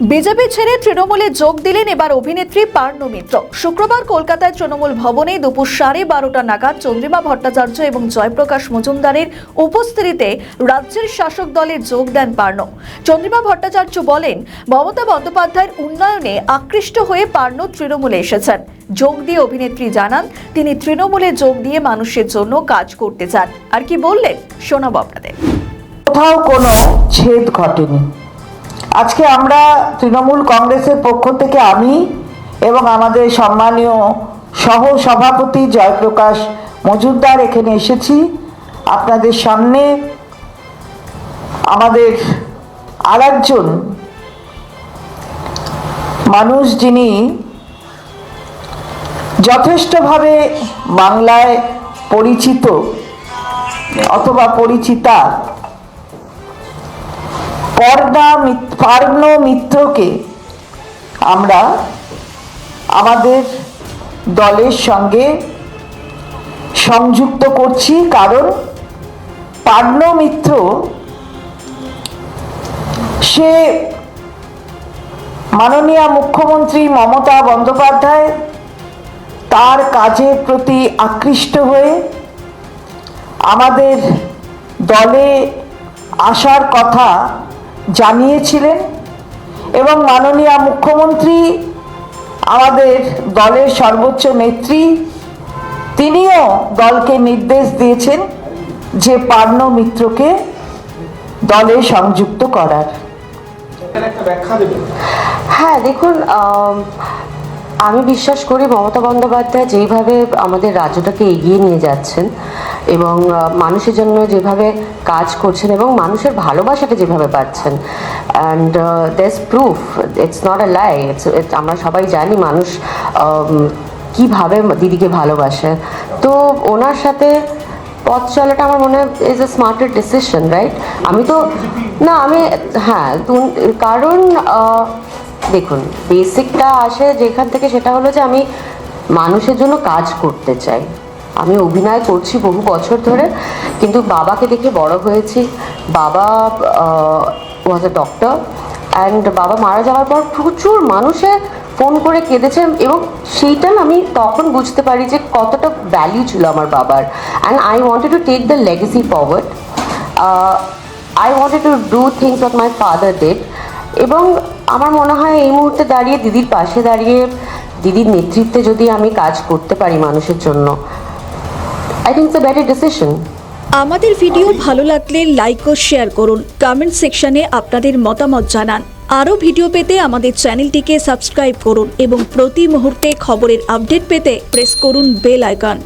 BJP ছেড়ে তৃণমূলে যোগ দিলেন এবার অভিনেত্রী পার্ণ মিত্র। শুক্রবার কলকাতায় তৃণমূল ভবনে দুপুর সাড়ে বারোটা নাগাদ চন্দ্রিমা ভট্টাচার্য এবং জয়প্রকাশ মজুমদারের উপস্থিতিতে রাজ্যের শাসক দলে যোগ দেন পার্ণ। চন্দ্রিমা ভট্টাচার্য বলেন, মমতা বন্দ্যোপাধ্যায়ের উন্নয়নে আকৃষ্ট হয়ে পার্ণ তৃণমূলে এসেছেন। যোগ দিয়ে অভিনেত্রী জানান, তিনি তৃণমূলে যোগ দিয়ে মানুষের জন্য কাজ করতে চান। আর কি বললেন, শোনাবো আপনাদের। কোথাও কোনো ছেদ ঘটেনি। আজকে আমরা তৃণমূল কংগ্রেসের পক্ষ থেকে আমি এবং আমাদের সম্মানীয় সহ সভাপতি জয়প্রকাশ মজুমদার এখানে এসেছি। আপনাদের সামনে আমাদের আরেকজন মানুষ যিনি যথেষ্টভাবে বাংলায় পরিচিত অথবা পরিচিতা পর্দা পার্ণ মিত্রকে আমরা আমাদের দলের সঙ্গে সংযুক্ত করছি, কারণ পার্ণ মিত্র সে মাননীয় মুখ্যমন্ত্রী মমতা বন্দ্যোপাধ্যায় তার কাজের প্রতি আকৃষ্ট হয়ে আমাদের দলে আসার কথা জানিয়েছিলেন এবং মাননীয় মুখ্যমন্ত্রী আমাদের দলের সর্বোচ্চ নেত্রী তিনিও দলকে নির্দেশ দিয়েছেন যে পার্ণ মিত্রকে দলে সংযুক্ত করার। হ্যাঁ দেখুন আম, বিশ্বাস করি মমতা বন্দ্যোপাধ্যায় যেইভাবে আমাদের রাজ্যটাকে এগিয়ে নিয়ে যাচ্ছেন এবং মানুষের জন্য যেভাবে কাজ করছেন এবং মানুষের ভালোবাসাটা যেভাবে পাচ্ছেন। And this proof it's not a lie আমরা সবাই জানি মানুষ কীভাবে দিদিকে ভালোবাসে। তো ওনার সাথে পথ চলাটা আমার মনে হয় is a smarter decision right আমি তো না আমি হ্যাঁ কারণ দেখুন বেসিকটা আসে যেখান থেকে সেটা হলো যে আমি মানুষের জন্য কাজ করতে চাই। আমি অভিনয় করছি বহু বছর ধরে, কিন্তু বাবাকে দেখে বড় হয়েছি। বাবা ওয়াজ এ ডক্টর অ্যান্ড বাবা মারা যাওয়ার পর প্রচুর মানুষে ফোন করে কেঁদেছে এবং সেইটা আমি তখন বুঝতে পারি যে কতটা ভ্যালিউ ছিল আমার বাবার। And I wanted to take the legacy forward I wanted to do things of my father dad এবং আমার মনে হয় এই মুহূর্তে দাঁড়িয়ে দিদির পাশে দাঁড়িয়ে দিদির নেতৃত্বে যদি আমি কাজ করতে পারি মানুষের জন্য আই থিঙ্ক দ্য ডিসিশন আমাদের ভিডিও ভালো লাগলে লাইক ও শেয়ার করুন। কমেন্ট সেকশনে আপনাদের মতামত জানান। আরও ভিডিও পেতে আমাদের চ্যানেলটিকে সাবস্ক্রাইব করুন এবং প্রতি মুহূর্তে খবরের আপডেট পেতে প্রেস করুন বেল আইকন